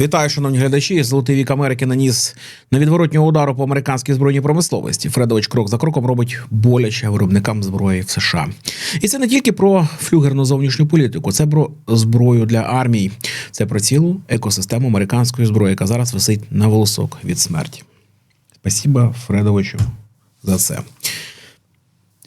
Вітаю, шановні глядачі. Золотий вік Америки наніс невідворотнього удару по американській збройній промисловості. Фредович крок за кроком робить боляче виробникам зброї в США. І це не тільки про флюгерну зовнішню політику, це про зброю для армій. Це про цілу екосистему американської зброї, яка зараз висить на волосок від смерті. Спасіба Фредовичу за це.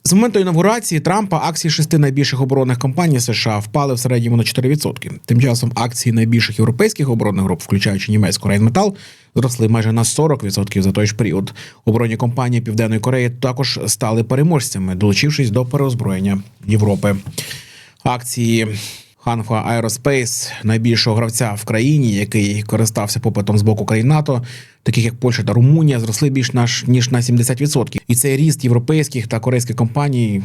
З моменту інавгурації Трампа акції шести найбільших оборонних компаній США впали в середньому на 4%. Тим часом акції найбільших європейських оборонних груп, включаючи німецьку Рейнметал, зросли майже на 40% за той ж період. Оборонні компанії Південної Кореї також стали переможцями, долучившись до переозброєння Європи. Акції Ханфа Aerospace, найбільшого гравця в країні, який користався попитом з боку країн НАТО, таких як Польща та Румунія, зросли більш ніж на 70%. І цей ріст європейських та корейських компаній.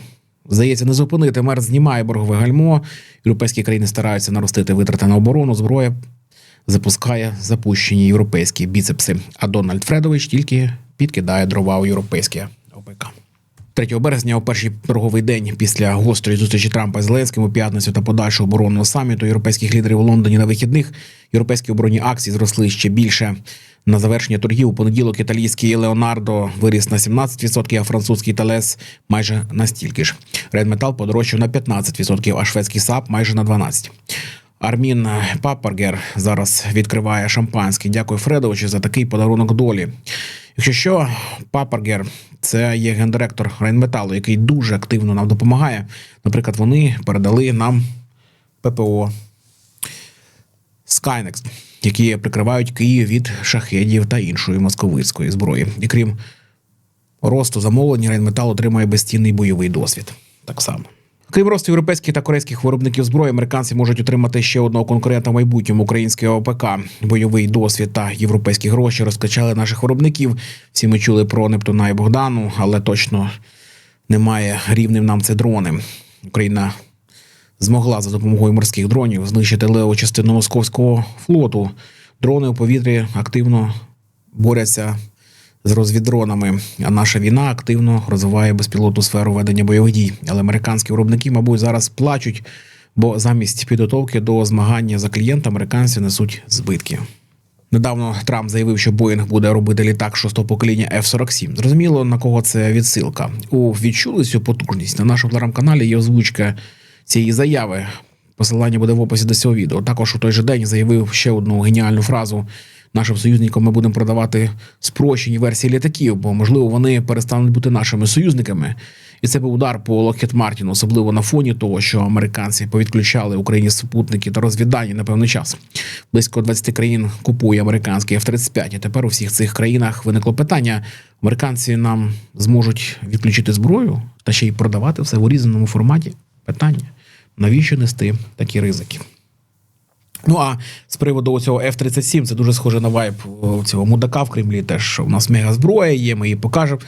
Здається, не зупинити. Мер знімає боргове гальмо. Європейські країни стараються наростити витрати на оборону. Зброя запускає запущені європейські біцепси. А Дональд Фредович тільки підкидає дрова у європейське ОПК. 3 березня, у перший торговий день після гострої зустрічі Трампа з Зеленським у п'ятницю та подальшого оборонного саміту європейських лідерів у Лондоні на вихідних європейські оборонні акції зросли ще більше. На завершення торгів у понеділок італійський Леонардо виріс на 17%, а французький Талес майже на стільки ж. Редметал подорожчав на 15%, а шведський САП майже на 12%. Армін Папаргер зараз відкриває шампанське. Дякую Фредовичу за такий подарунок долі. Якщо що, Папаргер це є гендиректор Рейнметалу, який дуже активно нам допомагає. Наприклад, вони передали нам ППО Skynex, які прикривають Київ від шахедів та іншої московицької зброї. І крім росту замовлень, Рейнметал отримує безцінний бойовий досвід. Так само. Крім росту європейських та корейських виробників зброї, американці можуть отримати ще одного конкурента в майбутньому українське ОПК. Бойовий досвід та європейські гроші розкачали наших виробників. Всі ми чули про Нептуна і Богдану, але точно немає рівним нам це дрони. Україна змогла за допомогою морських дронів знищити леву частину московського флоту. Дрони у повітрі активно борються з розвіддронами. А наша війна активно розвиває безпілотну сферу ведення бойових дій. Але американські виробники, мабуть, зараз плачуть, бо замість підготовки до змагання за клієнта американці несуть збитки. Недавно Трамп заявив, що Боїнг буде робити літак шостого покоління F-47. Зрозуміло, на кого це відсилка. У відчули цю потужність на нашому телеграм-каналі є озвучка цієї заяви. Посилання буде в описі до цього відео. Також у той же день заявив ще одну геніальну фразу. Нашим союзникам ми будемо продавати спрощені версії літаків, бо можливо вони перестануть бути нашими союзниками. І це був удар по Локхет Мартіну, особливо на фоні того, що американці повідключали Україні супутники та розвіддані на певний час. Близько 20 країн купує американський F-35. І тепер у всіх цих країнах виникло питання: американці нам зможуть відключити зброю та ще й продавати все в урізаному форматі. Питання: навіщо нести такі ризики? Ну а з приводу цього F-37, це дуже схоже на вайб цього мудака в Кремлі. Теж у нас мега зброя є, ми її покажемо.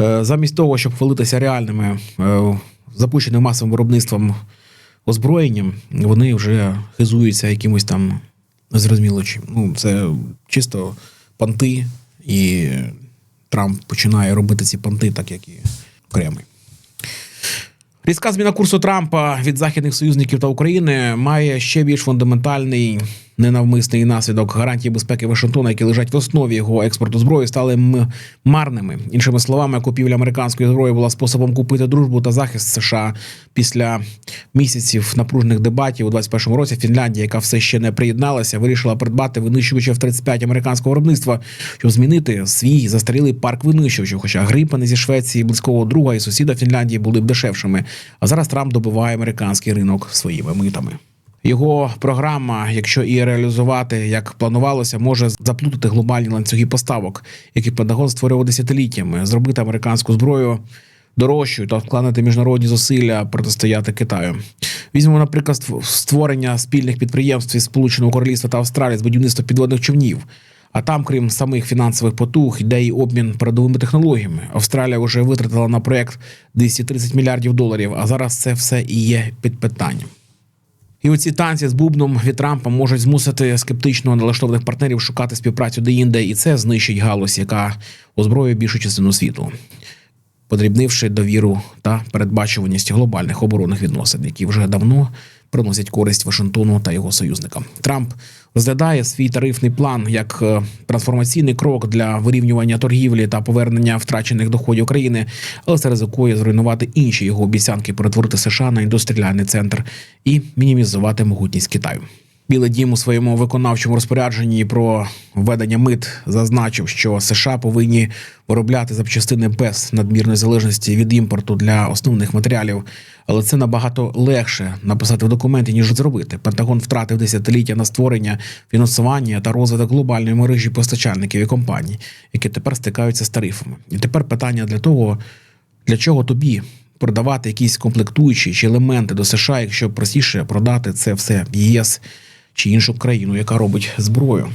Е, Замість того, щоб хвалитися реальними е, запущеним масовим виробництвом озброєнням, вони вже хизуються якимось там незрозуміло чим. Ну, це чисто панти, і Трамп починає робити ці панти, так як і Кремль. Різка зміна курсу Трампа від західних союзників та України має ще більш фундаментальний ненавмисний наслідок гарантії безпеки Вашингтона, які лежать в основі його експорту зброї, стали м- марними. Іншими словами, купівля американської зброї була способом купити дружбу та захист США після місяців напружених дебатів у 21-му році. Фінляндія, яка все ще не приєдналася, вирішила придбати винищувачів 35 американського виробництва, щоб змінити свій застарілий парк винищувачів. Хоча грипани зі Швеції, близького друга і сусіда Фінляндії були б дешевшими. А зараз Трамп добиває американський ринок своїми митами. Його програма, якщо і реалізувати як планувалося, може заплутати глобальні ланцюги поставок, які Пентагон створював десятиліттями, зробити американську зброю дорожчою та вкладати міжнародні зусилля протистояти Китаю. Візьмемо, наприклад, створення спільних підприємств із Сполученого Королівства та Австралії з будівництва підводних човнів. А там, крім самих фінансових потуг, йде й обмін передовими технологіями. Австралія вже витратила на проект 230 мільярдів доларів, а зараз це все і є під питанням. І оці танці з бубном від Трампа можуть змусити скептично налаштованих партнерів шукати співпрацю де-інде, і це знищить галузь, яка озброює більшу частину світу, подрібнивши довіру та передбачуваність глобальних оборонних відносин, які вже давно приносять користь Вашингтону та його союзникам. Трамп розглядає свій тарифний план як е, трансформаційний крок для вирівнювання торгівлі та повернення втрачених доходів країни, але це ризикує зруйнувати інші його обіцянки перетворити США на індустріальний центр і мінімізувати могутність Китаю. Білий дім у своєму виконавчому розпорядженні про введення мит зазначив, що США повинні виробляти запчастини без надмірної залежності від імпорту для основних матеріалів, але це набагато легше написати в документі ніж зробити. Пентагон втратив десятиліття на створення, фінансування та розвиток глобальної мережі постачальників і компаній, які тепер стикаються з тарифами. І тепер питання для того, для чого тобі продавати якісь комплектуючі чи елементи до США, якщо простіше продати це все в ЄС чи іншу країну, яка робить зброю.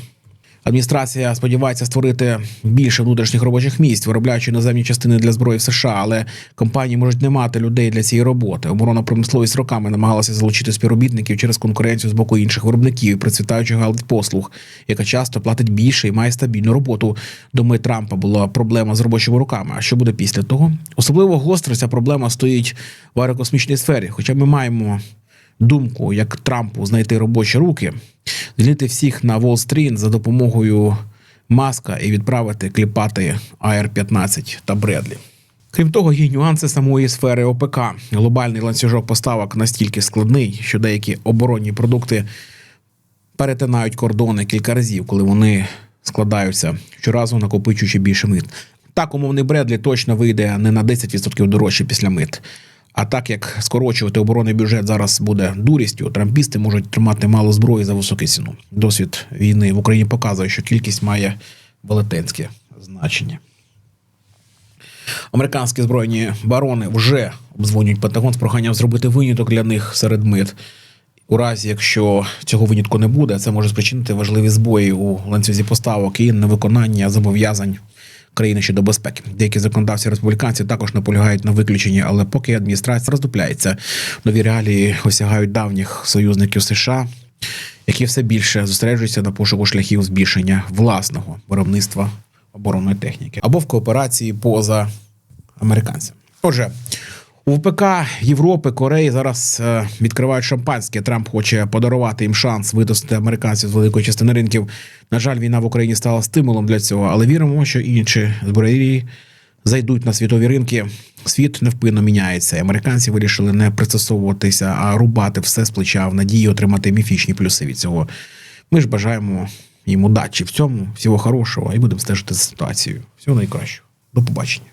Адміністрація сподівається створити більше внутрішніх робочих місць, виробляючи іноземні частини для зброї в США, але компанії можуть не мати людей для цієї роботи. Оборонна промисловість роками намагалася залучити співробітників через конкуренцію з боку інших виробників процвітаючих галузь послуг, яка часто платить більше і має стабільну роботу. Думаю, Трампа була проблема з робочими руками. А що буде після того? Особливо гостро ця проблема стоїть в аерокосмічній сфері. Хоча ми маємо думку, як Трампу знайти робочі руки, звільнити всіх на Уолл-стріт за допомогою маска і відправити кліпати АР-15 та Бредлі. Крім того, є нюанси самої сфери ОПК. Глобальний ланцюжок поставок настільки складний, що деякі оборонні продукти перетинають кордони кілька разів, коли вони складаються щоразу накопичуючи більше мит. Так, умовний Бредлі точно вийде не на 10% дорожче після мит. А так як скорочувати оборонний бюджет зараз буде дурістю, трампісти можуть тримати мало зброї за високу ціну. Досвід війни в Україні показує, що кількість має велетенське значення. Американські збройні барони вже обдзвонюють Пентагон з проханням зробити виняток для них серед мит. У разі, якщо цього винятку не буде, це може спричинити важливі збої у ланцюзі поставок і невиконання зобов'язань країни щодо безпеки. Деякі законодавці республіканці також наполягають на виключенні, але поки адміністрація роздупляється, нові реалії осягають давніх союзників США, які все більше зосереджуються на пошуку шляхів збільшення власного виробництва оборонної техніки або в кооперації поза американцями. Отже. У ВПК Європи, Кореї зараз е, відкривають шампанське. Трамп хоче подарувати їм шанс витоснити американців з великої частини ринків. На жаль, війна в Україні стала стимулом для цього, але віримо, що інші зброярі зайдуть на світові ринки. Світ невпинно міняється. Американці вирішили не пристосовуватися, а рубати все з плеча в надії отримати міфічні плюси від цього. Ми ж бажаємо їм удачі в цьому, всього хорошого, і будемо стежити за ситуацією. Всього найкращого. До побачення.